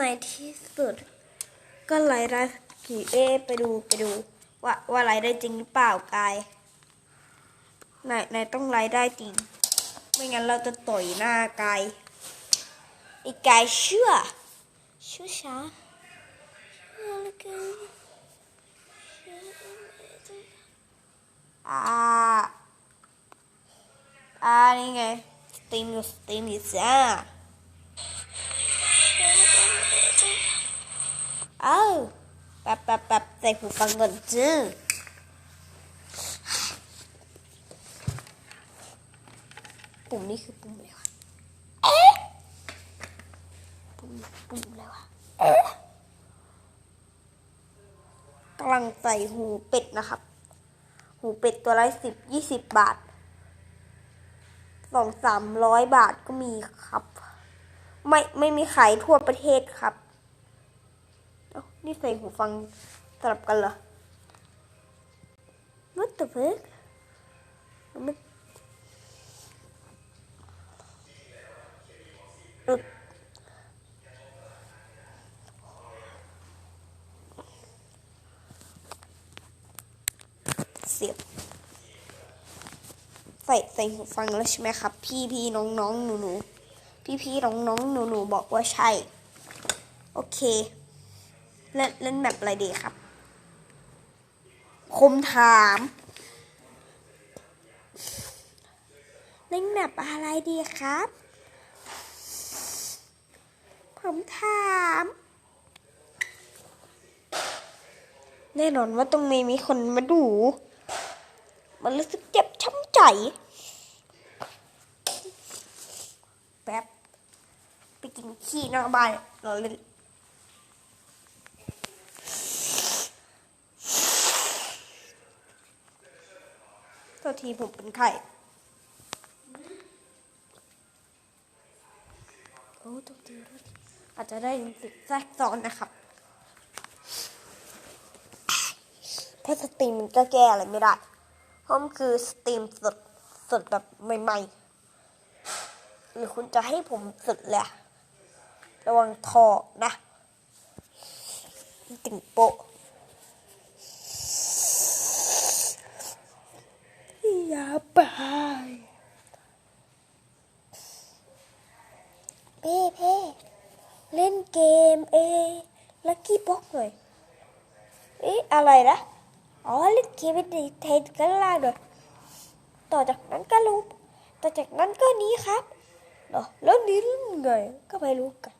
ในที่สุด ก็ไลได้กทีเอ ไปดูไปดู ว่าว่าไลได้จริงหรือเปล่ากายนายนายต้องไลได้จริง ไม่งั้นเราจะต่อยหน้ากายไอ้กายเชื่อเชื่อช้าเชื่อเหลือเกินเชื่ออ่าอ่านี่ไงสตรีมอยู่สตรีมอยู่จ้า เอาแป๊บแป๊บแป๊บใส่หูฟังก่อนจื้อปุ่มนี้คือปุ่มอะไรวะเอ๊ะปุ่มปุ่มอะไรวะเอ๊ะกำลังใส่หูเป็ดนะครับ หูเป็ดตัวละสิบยี่สิบบาทสองสามร้อยบาทก็มีครับ ไม่ไม่มีขายทั่วประเทศครับ นี่ใส่หูฟังสลับกันเหรอ What the fuck มันอึดเสียบใส่ใส่หูฟังแล้วใช่ไหมครับ พี่พี่น้องน้องหนูหนูพี่พี่น้องน้องหนูหนูบอกว่าใช่ โอเค เล่นเล่นแบบอะไรดีครับ คมถาม เล่นแบบอะไรดีครับ ผมถาม แน่นอนว่าตรงนี้มีคนมาดู มันรู้สึกเจ็บช้ำใจแป๊บไปกินขี้นอกบ้านเราเล่น ทีผมเป็นไข่โอ้โทษทีโทษทีอาจจะได้ยินเสียงแทรกซ้อนนะครับถ้าะสตรีมมันก็แก้อะไรไม่ได้เพราะมันคือสตรีมสดสดแบบใหม่ๆ หรือคุณจะให้ผมสดเละระวังทอนะติ่งโปะ อย่าไปเพ่เพ่เล่นเกมเอลักกี้บ็อกหน่อยเอ๊ะอะไรนะอ๋อเล่นเกมเป็นเทนกันล่างหน่อยต่อจากนั้นก็รู้ต่อจากนั้นก็นี้ครับเนาะแล้วนี้เล่นไงก็ไม่รู้กัน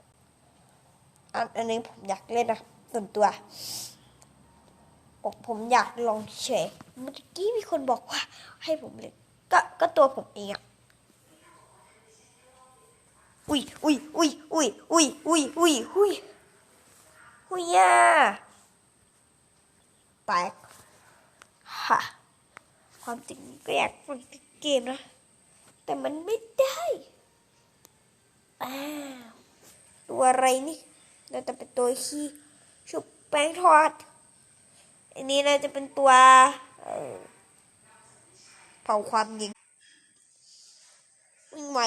อันอันนี้ผมอยากเล่นนะส่วนตัวบอกผมอยากลองเฉยเมื่อกี้มีคนบอกว่าให้ผมเล่น ก็ก็ตัวผมเองอะอุ้ยอุ้ยอุ้ยอุ้ยอุ้ยอุ้ยอุ้ยอุ้ยอุ้ยย่าแตกฮะความจริงก็อยากฟังเกมนะ แต่มันไม่ได้อ้าวตัวอะไรนี่น่าจะเป็นตัวขี้ชุบแป้งทอด อันนี้น่าจะเป็นตัว เอ่าความยิง วิ่งไว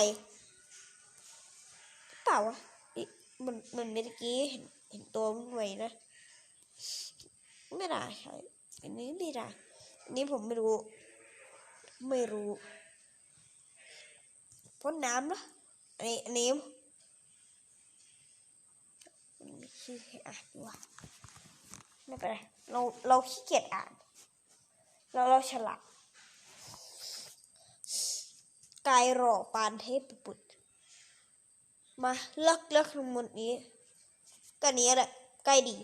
หรือเปล่าวะมันมันเมื่อกี้เห็นเห็นตัววิ่งไวนะ ไม่ได้ใช่อันนี้ไม่ได้อันนี้ผมไม่รู้ ไม่รู้พ่นน้ำเนอะอันนี้อันนี้มันไม่ชื่อให้อ่านดีกว่าไม่เป็นไรเราเราขี้เกียจอ่าน เราเราฉลาด กายหล่อปานเทพบุตร มาเลิกเลิกทั้งหมดนี้ก็นี้แหละใกล้ดี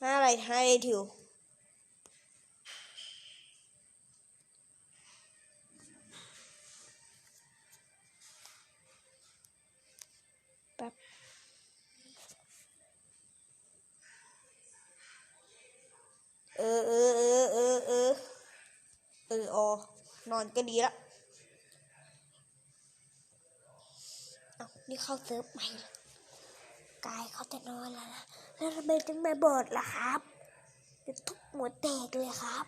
ห้าอะไรห้าอะไรถิวแป๊บเออเออเออเออเออเอออ๋อ นอนก็ดีละเอานี่เข้าเซิร์ฟใหม่กายเขาจะนอนแล้วนะแล้วทำไมถึงมาบอดล่ะครับจะทุบหัวแตกเลยครับ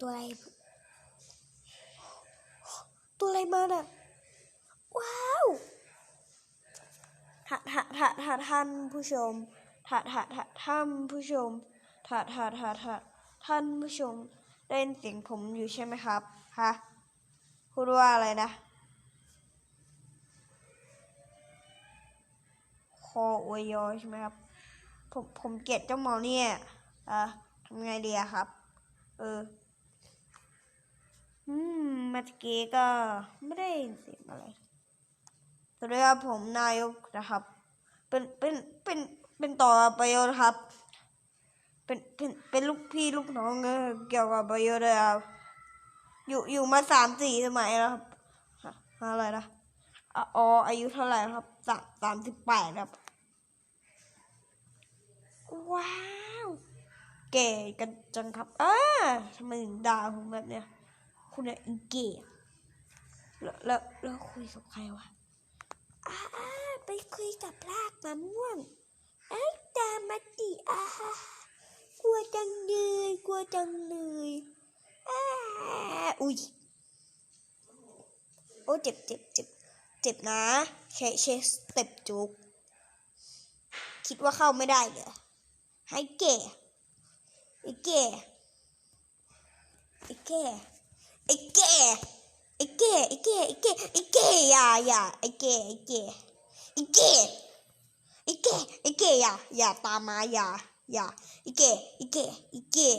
ตัวอะไร ตัวอะไรมาน่ะ ว้าวถ้าถ้าถ้าถ้าท่านผู้ชมถ้าถ้าถ้าท่านผู้ชม ถาถาถาถาท่านผู้ชมได้ยินเสียงผมอยู่ใช่ไหมครับฮะพูดว่าอะไรนะคออวยยอใช่ไหมครับ ผมผมเกลียดเจ้าหมอเนี่ยอะทำไงดีอะครับ เออ อืมมื่อกี้ก็ไม่ได้ยินเสียงอะไรสวัสดีครับผมนายกนะครับ เป็นเป็นเป็นเป็นต่อประโยชน์ครับ เป็นเป็นเป็นลูกพี่ลูกน้องเออเกี่ยวกับประโยชน์เลยครับอยู่อยู่มาสามสี่สมัยแล้วครับอะไรนะอะอ๋ออายุเท่าไหร่ครับสามสามสิบแปดครับ ว้าว เก๋กันจังครับอ้าทำไมถึงด่าผมแบบเนี้ย คุณเนี่ยอีเก๋แล้วแล้วแล้วคุยกับใครวะอ่าไปคุยกับลากมะม่วงไอ้ตามมาติอ่า ลัวจังเลยกลัวจังเลยอ้าอุ้ยโอ้เจ็บเจ็บเจ็บเจ็บนะใช้ใช้สเต็ปจุกคิดว่าเข้าไม่ได้เหรอให้เก๋ไอ้เก๋ไอ้เก๋ไอ้เก๋ไอ้เก๋ไอ้เก๋ไอ้เก๋ไอ้เก๋อย่าอย่าไอ้เก๋ไอ้เก๋ไอ้เก๋ไอ้เก๋ไอ้เก๋อย่าอย่าตามมาอย่า อย่าไอ้เก๋ไอ้เก๋ไอ้เก๋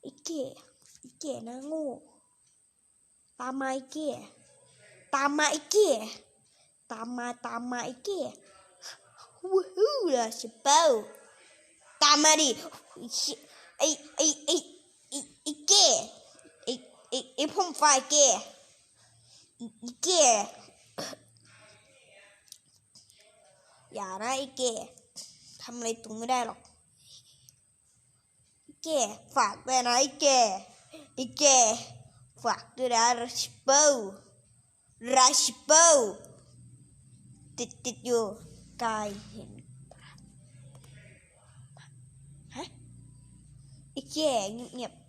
ไอ้เก๋ไอ้เก๋นะโง่ตามมาไอ้เก๋ตามมาไอ้เก๋ตามมาตาม นะไอ้เก๋ทำอะไรตุงไม่ได้หรอกไอเก๋ฝากด้วยนะไอ้เก๋ไอ้เก๋ฝากด้วยนะราชิเป้าราชิเปลติดติดอยู่กายเห็นฮะไอ้แก่เงียบๆ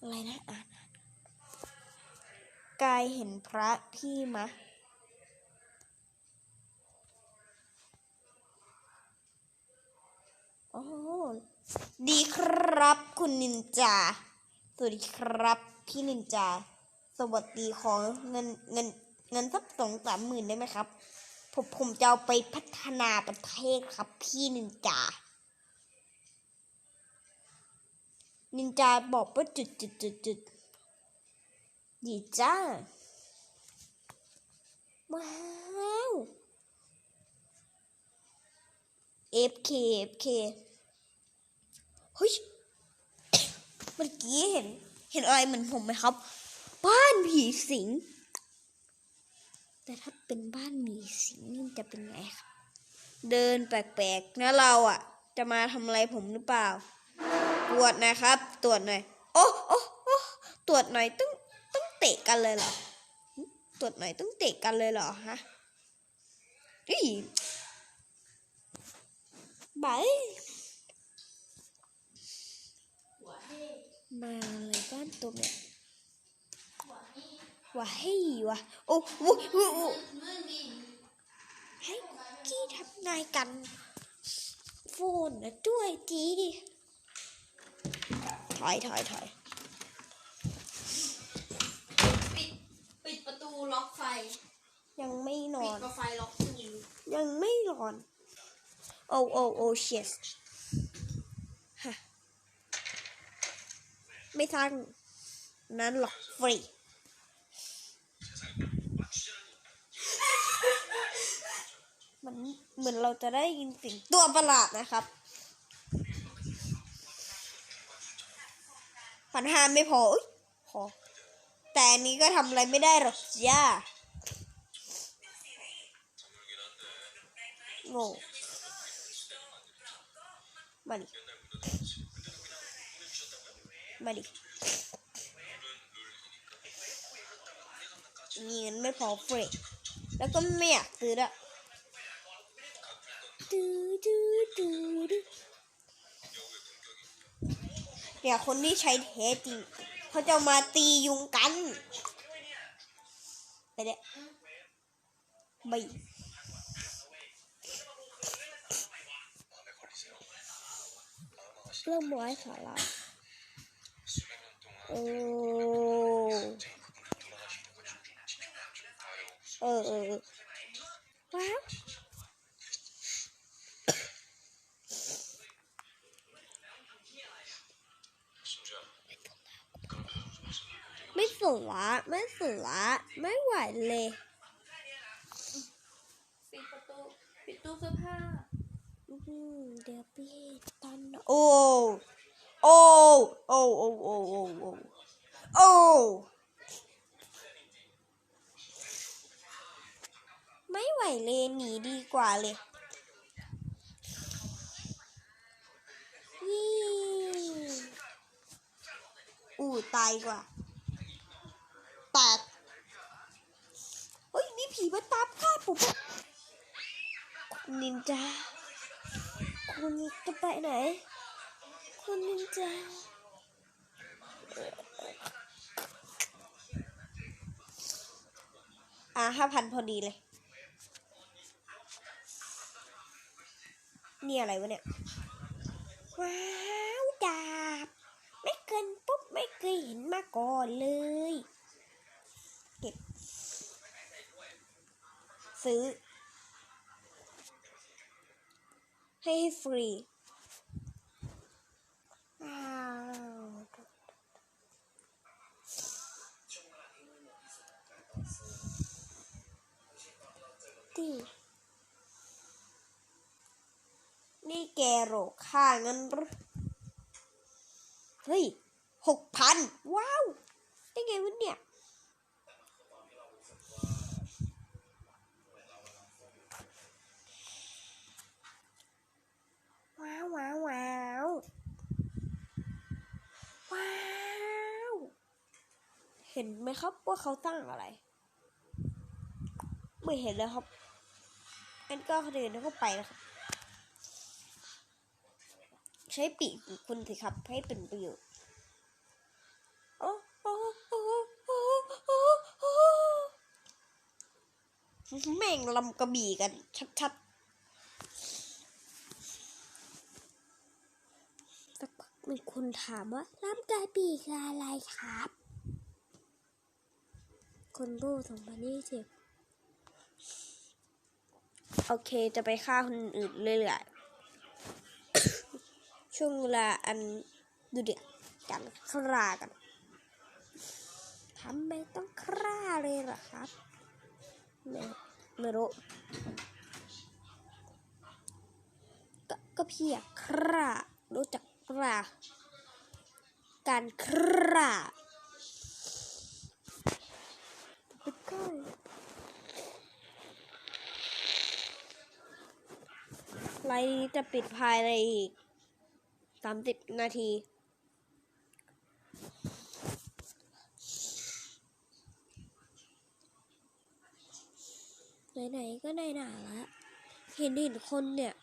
อะไรนะอ่านอ่านกายเห็นพระพี่มะ อ้ดีครับ คุณนินจา สวัสดีครับ พี่นินจา สวัสดีขอเงินเงินเงินสักสองสามหมื่นได้ไหมครับ ผมผมจะเอาไปพัฒนาประเทศครับ พี่นินจา นินจาบอกว่าจุดจุดจุดจุดดีจ้า ว้าว FK FK เฮ้ยเมื่อกี้เห็น เห็นอะไรเหมือนผมไหมครับ บ้านผีสิง แต่ถ้าเป็นบ้านผีสิงนี่จะเป็นไงครับ เดินแปลกๆนะเราอะ จะมาทำอะไรผมหรือเปล่า ตรวจนะครับ ตรวจหน่อย โอ้โอ้โอ้ตรวจหน่อยต้องต้องเตะกันเลยเหรอ ตรวจหน่อยต้องเตะกันเลยเหรอฮะอีบาย มาอะไรบ้านตัวเนี่ยว้าให้วะโอ้โหโอ้โหให้คุกกี้ทำนายกันโฟนนะด้วยจีถอยถอยถอยปิดปิดประตูล็อกไฟ ยังไม่นอปิดนประไฟล็อกตู้ยังไม่นอน โอ้โอ้โอ้เชสฮะ ไม่สร้างนั้นหรอกฟรีมันเหมือนเราจะได้ยินเสียงตัวประหลาดนะครับพันห้าไม่พออุ๊ยพอแต่อันนี้ก็ทำอะไรไม่ได้หรอกจ้าโง่มาดิ มาดิ มีเงินไม่พอเฟรชแล้วก็ไม่อยากซื้อละเนี่ยคนที่ใช้แท้จริง เขาจะมาตียุงกัน ไปเด้ไปเริ่มไว้สาระ 哦。嗯。 ตายกว่าแตกเฮ้ยมีผีมาตามฆ่าผมนินจาคุณจะไปไหน คุณนินจาอ่าห้าพันพอดีเลย นี่อะไรวะเนี่ย ว้าวดาบ ไม่เกินปุ๊บ ไม่เคยเห็นมาก่อนเลย เก็บ ซื้อ ให้ฟรีว้าวดีนี่แกโรค่าเงินหรือเฮ้ย หกพันว้าว ได้ไงวะเนี่ยว้าวว้าวว้าวว้าวเห็นไหมครับว่าเขาตั้งอะไร ไม่เห็นเลยครับงั้นก็เดินเข้าไปนะครับ ใช้ปีกคุณสิครับ ให้เป็นประโยชน์ แม่งลำกระบี่กัน ชัดๆสักพักมีคนถามว่าร่ำกายปีคืออะไรครับ คนโบ้สองพันยี่สิบโอเคจะไปฆ่าคนอื่นเรื่อยๆ ช่วงเวลาอันดูเดือดกันฆ่ากันทำไมต้องฆ่าเลยล่ะครับ ไม่ไม่รู้ก็ก็พี่อะฆ่ารู้จักปลาการฆ่าไปใกล้ไลน์จะปิดภายในอีกสามสิบนาที ไหนๆก็ไหนหนาละเห็นเห็นคนเนี่ย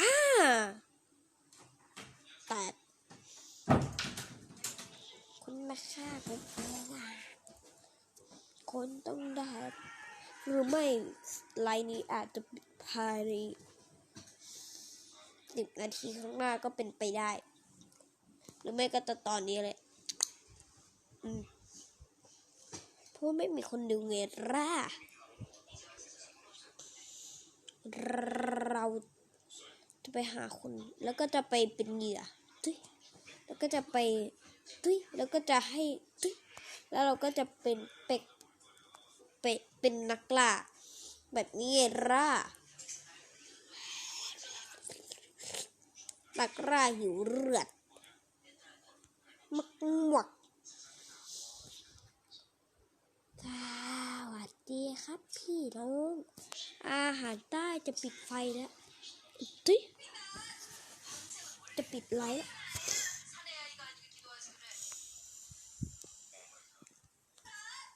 อ่าแปดคนมาฆ่าผมอะคนต้องได้หรือไม่ไลน์นี้อาจจะภายในสิบนาทีข้างหน้าก็เป็นไปได้ หรือไม่ก็ตอนนี้เลย อืม ราะไม่มีคนดูเงร่าเราจะไปหาคนแล้วก็จะไปเป็นเหยื่อตุ้ยแล้วก็จะไปตุ้ยแล้วก็จะให้ตุ้ยแล้วเราก็จะเป็นเป็กเป็เป็นนักล่าแบบนี้ไงล่านักล่าหิวเลือดมักหมวก ดีครับพี่น้อง อาหารใต้จะปิดไฟแล้วติจะปิดไลท์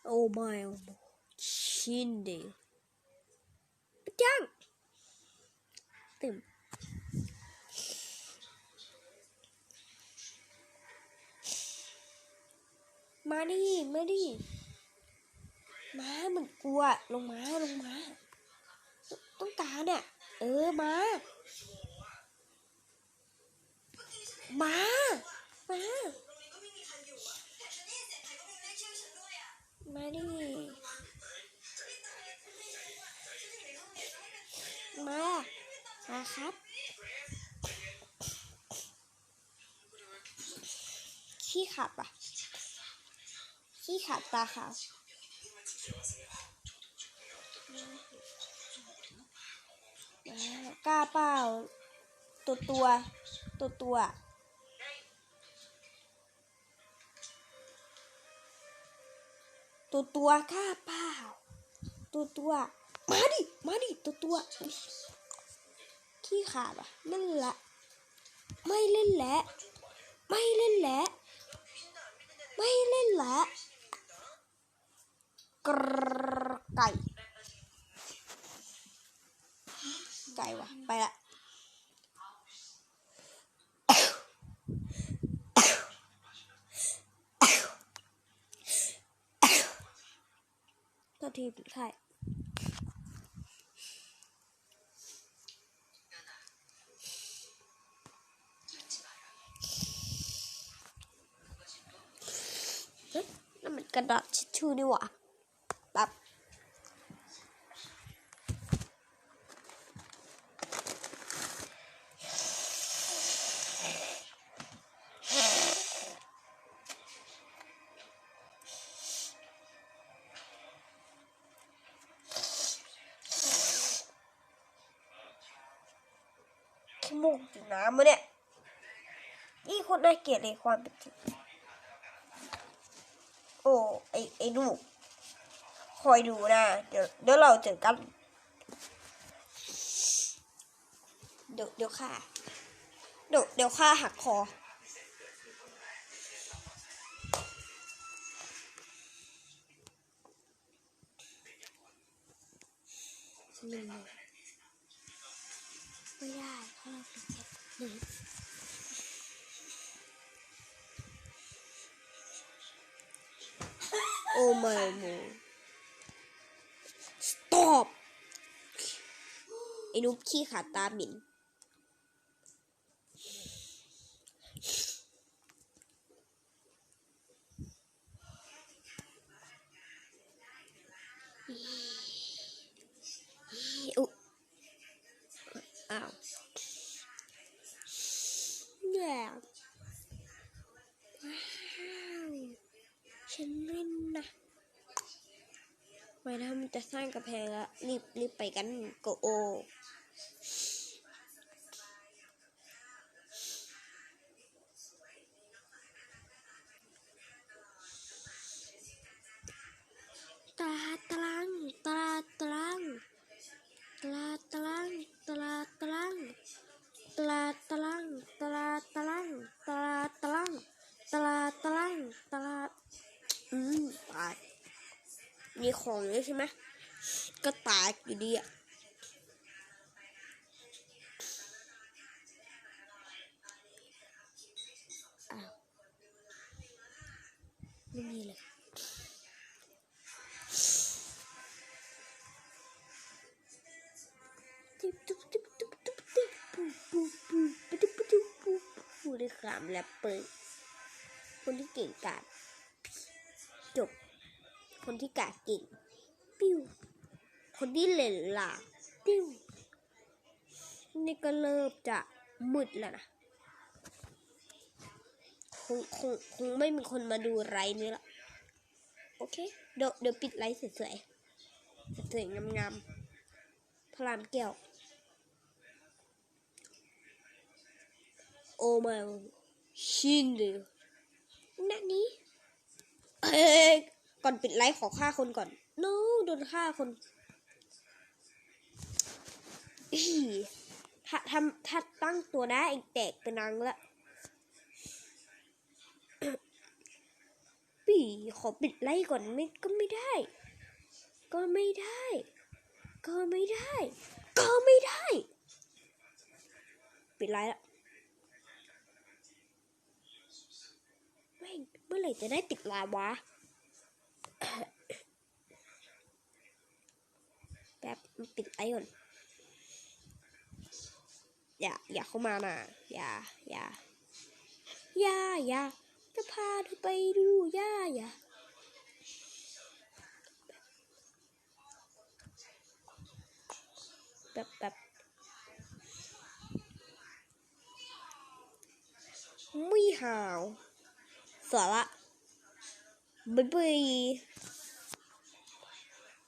โอ้ไม่ชินเดียจังเตึมมาดิมาดิ มามันกลัว ลงมาลงมาต้องการเนี่ยเออมามามามาดิมามาครับขี้ขับอะขี้ขับตาขาว กล้าเปล่า ตัวตัว ตัวตัวตัวตัวกล้าเปล่า ตัวตัว มาดิ มาดิ ตัวตัวขี้ขาดอะนั่นแหละ ไม่เล่นแล้ว ไม่เล่นแล้ว ไม่เล่นแล้ว กรไก่ ไก่วะไปละตัวทีใช่นั่นมันกระดาษทิชชู่นี่หว่า แบบขี้มูกถึงน้ำมาเนี่ย นี่คนน่าเกลียดเลยความเป็นจริงโอ้ ไอไอ้ลูก คอยดูนะ เดี๋ยวเดี๋ยวเราเจอกัน เดี๋ยวเดี๋ยวข้าเดี๋ยวเดี๋ยวข้าหักคอหนึ่งไม่ได้เพราะเราเป็นเจ็ดหนึ่งโอ้ไม่โม อ้นุ๊กขี้ขาดตาหมิ่นอุ๊อ้าวแย่ว้าวฉันเล่นนะ ไม่นะมันจะสร้างกระแพงแล้วรีบรีบไปกันโกโอ อยู่ดีอะไม่มีเลยพูดด้วยคำแรปเปอร์คนที่เก่งกาจจบ คนที่กาดเก่ง คนที่เหล่นหลาปิ้วนี่ก็เริ่มจะมืดแล้วนะคงคงคงไม่มีคนมาดูไรนี้ละโอเค เดี๋ยวเดี๋ยวปิดไลฟ์สวยๆสวยๆงามๆพลามแก้ว โอ้มาชินเดียนั่นนี้เอ้ยก่อนปิดไลฟ์ขอฆ่าคนก่อน no โดนฆ่าคน อีถ้าทำถ้าตั้งตัวได้ไอ้แตกเป็นนางละปีขอปิดไลฟ์ก่อนไม่ก็ไม่ได้ ก็ไม่ได้ ก็ไม่ได้ ก็ไม่ได้ ปิดไลฟ์ละแม่งเมื่อไหร่จะได้ติดลาวะแบบปิดไอก่อน อย่า อย่าเข้ามานะอย่า อย่า อย่า อย่า จะพาเธอไปดูอย่า อย่าแบบแบบไม่หาวสาระบ๊ายบาย